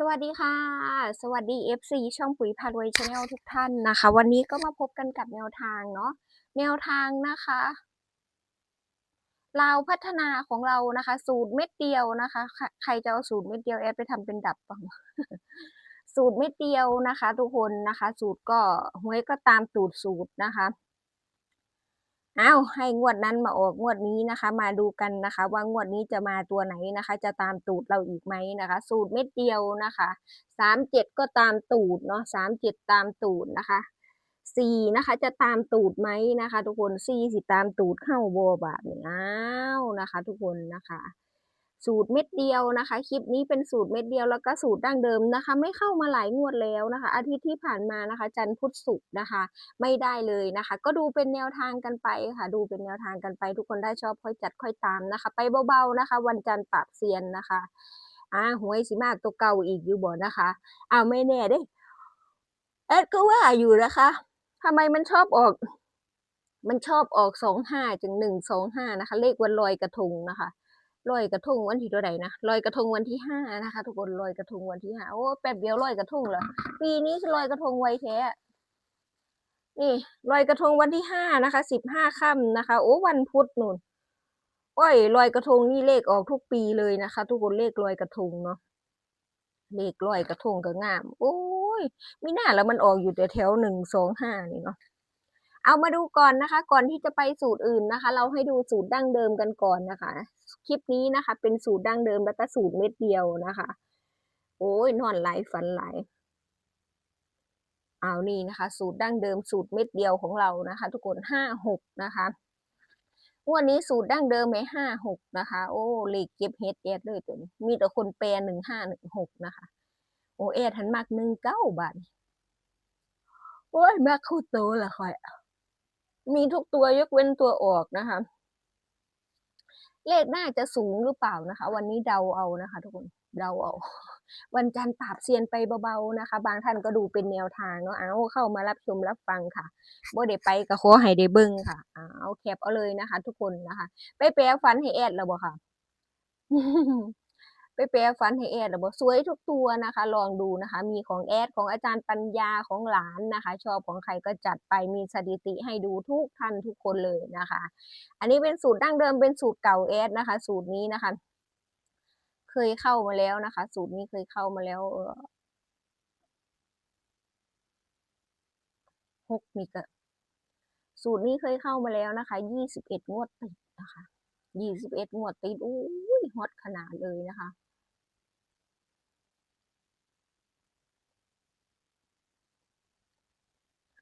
สวัสดีค่ะ สวัสดี FC ช่องปุ๋ยพารวยชาแนลทุกท่านนะคะ วันนี้ก็มาพบกันกับแนวทางเนาะแนวทางนะคะเราวพัฒนาของเรานะคะ สูตรเม็ดเดียวนะคะ ใครจะเอาสูตรเม็ดเดียวแอดไปทำเป็นดับบ้างสูตรเม็ดเดียวนะคะ ทุกคนนะคะ สูตรก็หวยก็ตามสูตรสูตรนะคะ อ้าวให้งวดนั้นมาออกงวดนี้นะคะ มาดูกันนะคะ ว่างวดนี้จะมาตัวไหนนะคะ จะตามตูดเราอีกไหมนะคะ สูตรเม็ดเดียวนะคะสามเจ็ดก็ตามตูดเนาะสามเจ็ดตามตูดนะคะสี่นะคะ จะตามตูดไหมนะคะ ทุกคนสี่สิตามตูดเข้าโบบาทเนี่ยอ้าวนะคะ ทุกคนนะคะ สูตรเม็ดเดียวนะคะ คลิปนี้เป็นสูตรเม็ดเดียวแล้วก็สูตรดั้งเดิมนะคะ ไม่เข้ามาหลายงวดแล้วนะคะ อาทิตย์ที่ผ่านมานะคะ จันทร์พุธศุกร์นะคะ ไม่ได้เลยนะคะ ก็ดูเป็นแนวทางกันไปค่ะ ดูเป็นแนวทางกันไป ทุกคนได้ชอบค่อยจัดค่อยตามนะคะ ไปเบาๆนะคะ วันจันทร์ปราบเซียนนะคะอ่าหวยสิมากตัวเก่าอีกอยู่บ่นะคะอ้าวไม่แน่เด้แอดก็ว่าอยู่นะคะทำไมมันชอบออก มันชอบออกสองห้าจึงหนึ่งสองห้านะคะ เลขวันลอยกระทงนะคะ ลอยกระทงวันที่เท่าไหร่นะลอยกระทงวันที่ห้านะคะ ทุกคนลอยกระทงวันที่ห้าโอ้แป๊บเดียวลอยกระทงเหรอปีนี้ลอยกระทงไวแท้นี่ลอยกระทงวันที่ห้านะคะสิบห้าค่ำนะคะ โอ้วันพุธนู่นโอ้ยลอยกระทงนี่เลขออกทุกปีเลยนะคะ ทุกคนเลขลอยกระทงเนาะเลขลอยกระทงก็งาม โอ้ยมีหน้าแล้วมันออกอยู่แต่แถวหนึ่งสองห้านี่เนาะเอามาดูก่อนนะคะ ก่อนที่จะไปสูตรอื่นนะคะ เราให้ดูสูตรดั้งเดิมกันก่อนนะคะ คลิปนี้นะคะ เป็นสูตรดั้งเดิมแล้วก็สูตรเม็ดเดียวนะคะ โอ้ยนอนไหลฝันไหลเอานี่นะคะ สูตรดั้งเดิมสูตรเม็ดเดียวของเรานะคะ ทุกคนห้าหกนะคะวันนี้สูตรดั้งเดิมไหมห้าหกนะคะ โอ้เลขเก็บเฮดเอดเลยตัวนี้มีแต่คนแปลหนึ่งห้าหนึ่งหกนะคะ โอเอดทันมากหนึ่งเก้าบาทโอ้ยมากคู่โตละค่อย มีทุกตัวยกเว้นตัวออกนะคะ เลขน่าจะสูงหรือเปล่านะคะ วันนี้เดาเอานะคะ ทุกคนเดาเอาวันจันทร์ปราบเซียนไปเบาๆนะคะ บางท่านก็ดูเป็นแนวทางเนาะเอาเข้ามารับชมรับฟังค่ะบ่ได้ไปก็ขอให้ได้เบิ้งค่ะเอาแคปเอาเลยนะคะ ทุกคนนะคะ ไปแปลฟันให้แอดแล้วบ่ค่ะ ไปแปลฝันให้แอดแล้วบ่สวยทุกตัวนะคะ ลองดูนะคะ มีของแอดของอาจารย์ปัญญาของหลานนะคะ ชอบของใครก็จัดไปมีสถิติให้ดูทุกท่านทุกคนเลยนะคะ อันนี้เป็นสูตรดั้งเดิมเป็นสูตรเก่าแอดนะคะ สูตรนี้นะคะ เคยเข้ามาแล้วนะคะ สูตรนี้เคยเข้ามาแล้วเออหกนี่ก็สูตรนี้เคยเข้ามาแล้วนะคะยี่สิบเอ็ดงวดติดนะคะ ยี่สิบเอ็ดงวดติดอุ้ยฮอตขนาดเลยนะคะ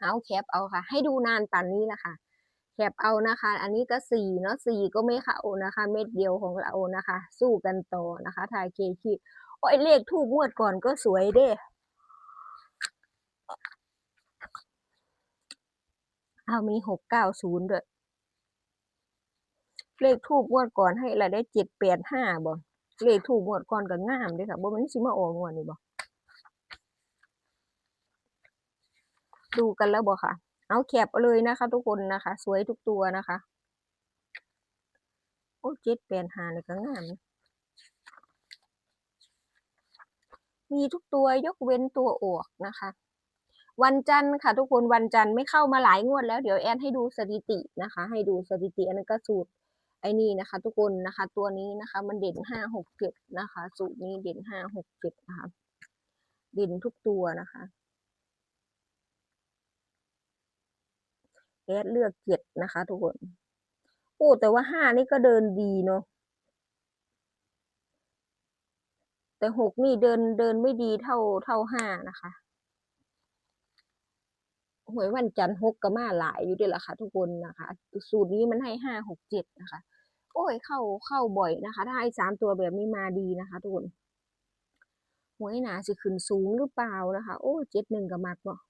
เอาแคปเอาค่ะ ให้ดูนานป่านนี้นะคะแคปเอานะคะ อันนี้ก็สี่เนาะสี่ก็ไม่เข้านะคะ เม็ดเดียวของเรานะคะ สู้กันต่อนะคะทายเคคีโอ้ยเลขทูบงวดก่อนก็สวยเด้เอามีหกเก้าศูนย์ด้วย เลขทูบงวดก่อนให้อะไรได้เจ็ดแปดห้าบ่เลขทูบงวดก่อนก็งามเด้วยค่ะบ่มันสิมาออกงวดนี่บ่ดูกันแล้วบ่ค่ะ เอาแคปเอาเลยนะคะ ทุกคนนะคะ สวยทุกตัวนะคะ โอ้เจ็ดแปดห้านี่ก็งามมีทุกตัวยกเว้นตัวออกนะคะ วันจันทร์ค่ะ ทุกคนวันจันทร์ไม่เข้ามาหลายงวดแล้วเดี๋ยวแอนให้ดูสถิตินะคะ ให้ดูสถิติอันนั้นก็สูตร อ้นี่นะคะทุกคนนะคะ ตัวนี้นะคะมันเด่นห้าหกเจ็ดนะคะ สูตรนี้เด่นห้าหกเจ็ดนะคะเด่นทุกตัวนะคะแอดเลือกเจ็ดนะคะ ทุกคนโอ้แต่ว่าห้านี่ก็เดินดีเนาะแต่หกนี่เดินเดินไม่ดีเท่าเท่าห้านะคะหวยวันจันทร์หกก็มาหลายอยู่ด้วยล่ะค่ะ ทุกคนนะคะ สูตรนี้มันให้ห้าหกเจ็ดนะคะ โอ้ยเข้าเข้าบ่อยนะคะ ถ้าให้สามตัวแบบนี้มาดีนะคะทุกคนหวยหนาสิขึ้นสูงหรือเปล่านะคะ โอ้เจ็ดหนึ่งกับมักเนาะ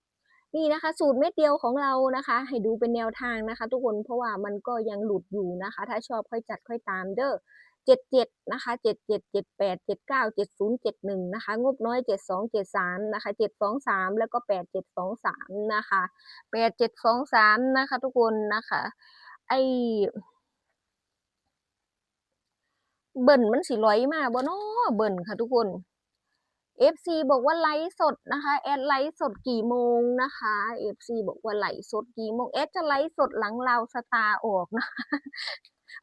นี่นะคะ สูตรเม็ดเดียวของเรานะคะ ให้ดูเป็นแนวทางนะคะ ทุกคนเพราะว่ามันก็ยังหลุดอยู่นะคะ ถ้าชอบค่อยจัดค่อยตามเด้อเจ็ดเจ็ดนะคะเจ็ดเจ็ดเจ็ดแปดเจ็ดเก้าเจ็ดศูนย์เจ็ดหนึ่งนะคะ งบน้อยเจ็ดสองเจ็ดสามนะคะเจ็ดสองสามแล้วก็แปดเจ็ดสองสามนะคะแปดเจ็ดสองสามนะคะ ทุกคนนะคะ ไอ เบิ่นมันสิร้อยมาบ่เนาะเบิ่นค่ะทุกคน FC บอกว่าไลฟ์สดนะคะ แอดไลฟ์สดกี่โมงนะคะ FC บอกว่าไลฟ์สดกี่โมงแอดจะไลฟ์สดหลังลาสตาออกนะคะ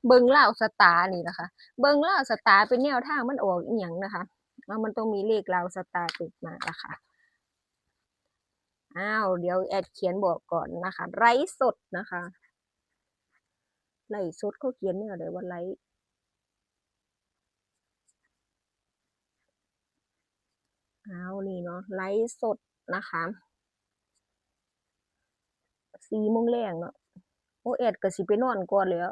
เบิงลาสตานี่นะคะ เบิงลาสตาเป็นแนวทางมันออกอีหยังนะคะแล้วมันต้องมีเลขเลาสตาติดมานะคะอ้าวเดี๋ยวแอดเขียนบอกก่อนนะคะ ไลฟ์สดนะคะไลฟ์สดเขาเขียนเนี่ยอะไรว่าไลฟ์ เอา นี่เนาะไลฟ์สดนะคะสี่โมงแรงเนาะโอแอดก็สิไปนอนก่อนแล้ว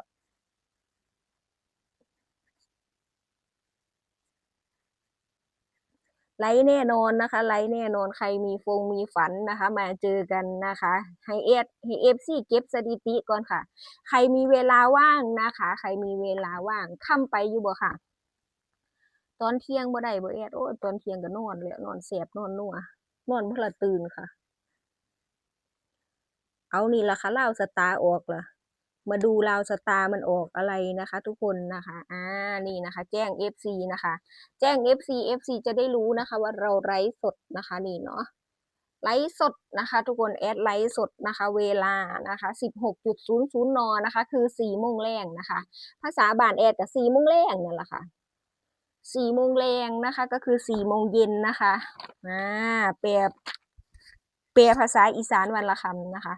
ไลฟ์แน่นอนนะคะ ไลฟ์แน่นอนใครมีฟงมีฝันนะคะ มาเจอกันนะคะ ให้เอดให้เอฟซีเก็บสถิติก่อนค่ะ ใครมีเวลาว่างนะคะ ใครมีเวลาว่างค่ำไปอยู่บ่ค่ะ ตอนเที่ยงบ่ได้บ่แอดโอ้ตอนเที่ยงก็นอนแล้วนอนเสียบนอนนัวนอนเพื่อตื่นค่ะ เอานี่ละค่ะลาวสตาร์ออกละมาดูลาวสตาร์มันออกอะไรนะคะ ทุกคนนะคะอ่านี่นะคะ แจ้ง FC นะคะ แจ้ง FC FC จะได้รู้นะคะ ว่าเราไลฟ์สดนะคะนี่เนาะไลฟ์สดนะคะ ทุกคนแอดไลฟ์สดนะคะ เวลานะคะ 16.00นนะคะ คือ4โมงแรงนะคะ ภาษาบ้านแอดกับ4โมงแรงนั่นแหละค่ะ 4โมงแรงนะคะ ก็คือ4โมงเย็นนะคะอ่าแปลแปลภาษาอีสานวันละคำนะคะ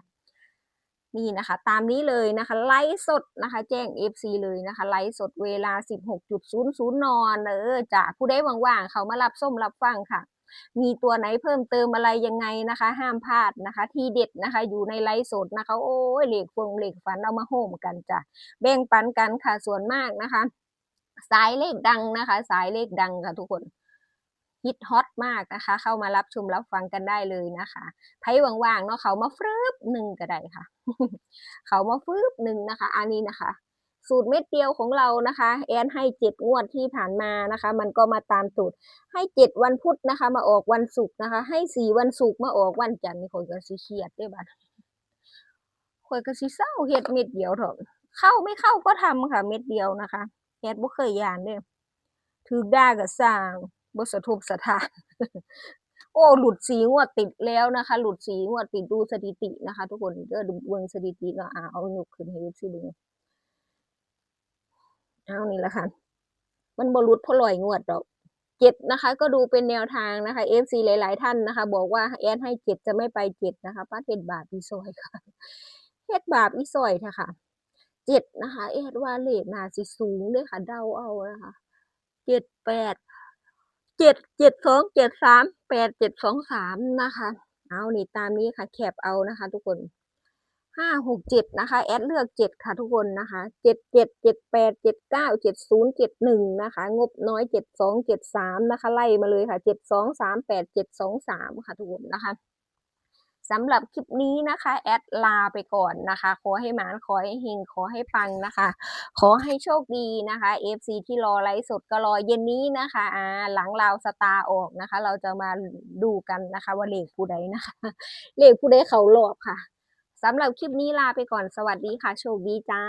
นี่นะคะ ตามนี้เลยนะคะ ไลฟ์สดนะคะ แจ้ง FC เลยนะคะ ไลฟ์สดเวลา 16.00 นอนเออจ้ะผู้ใดว่างๆ เขามารับส้มรับฟังค่ะ มีตัวไหนเพิ่มเติมอะไรยังไงนะคะ ห้ามพลาดนะคะ ที่เด็ดนะคะ อยู่ในไลฟ์สดนะคะ โอ้ยเหล็กฟงเหล็กฝันเอามาโฮมกันจ้ะแบ่งปันกันค่ะส่วนมากนะคะ สายเลขดังนะคะ สายเลขดังค่ะทุกคนฮิตฮอตมากนะคะ เข้ามารับชมรับฟังกันได้เลยนะคะไพ่ว่างๆเนาะเขามาฟรึบหนึ่งก็ได้ค่ะ เขามาฟึบหนึ่งนะคะ อันนี้นะคะ สูตรเม็ดเดียวของเรานะคะ แอนให้เจ็ดงวดที่ผ่านมานะคะ มันก็มาตามสูตร ให้เจ็ดวันพุธนะคะ มาออกวันศุกร์นะคะ ให้สี่วันศุกร์มาออกวันจันทร์นี่คนก็สิเครียดได้บัดคนก็สิเศร้าเฮ็ดเม็ดเดียวเถอะเข้าไม่เข้าก็ทำค่ะ เม็ดเดียวนะคะ แอดบ่เคยยานเด้ถือด่าก็สร้างบ่สะทบสะทาน โอ้ หลุดสีงวดติดแล้วนะคะ หลุดสีงวดติดดูสถิตินะคะ ทุกคนเด้อดูเบิ่งสถิติเนาะอ่าเอายกขึ้นให้ดูสิเบิ่งเอานี่ละค่ะ มันบ่หลุดเพราะลอยงวดดอกเจ็ดนะคะ ก็ดูเป็นแนวทางนะคะ FC หลาย ๆ ท่านนะคะ บอกว่าแอดให้เจ็ดจะไม่ไปเจ็ดนะคะป้าเฮ็ดบาปอีซอยค่ะเฮ็ดบาปอีซอยเถอะค่ะ เจ็ดนะคะแอดว่าเลขน่าสิสูงเด้อค่ะ เดาเอานะคะเจ็ดแปดเจ็ดเจ็ดสองเจ็ดสามแปดเจ็ดสองสามนะคะ เอานี่ตามนี้ค่ะ แคปเอานะคะ ทุกคนห้าหกเจ็ดนะคะ แอดเลือกเจ็ดค่ะทุกคนนะคะเจ็ดเจ็ดเจ็ดแปดเจ็ดเก้าเจ็ดศูนย์เจ็ดหนึ่งนะคะ งบน้อยเจ็ดสองเจ็ดสามนะคะ ไล่มาเลยค่ะเจ็ดสองสามแปดเจ็ดสองสามค่ะทุกคนนะคะ สำหรับคลิปนี้นะคะ แอดลาไปก่อนนะคะ ขอให้หมานขอให้เฮงขอให้ปังนะคะ ขอให้โชคดีนะคะ FC ที่รอไลฟ์สดก็รอเย็นนี้นะคะอ่าหลังราวสตาร์ออกนะคะ เราจะมาดูกันนะคะ ว่าเลขผู้ใดนะคะ เลขผู้ใดเขาหลอกค่ะสำหรับคลิปนี้ลาไปก่อนสวัสดีค่ะ โชคดีจ้า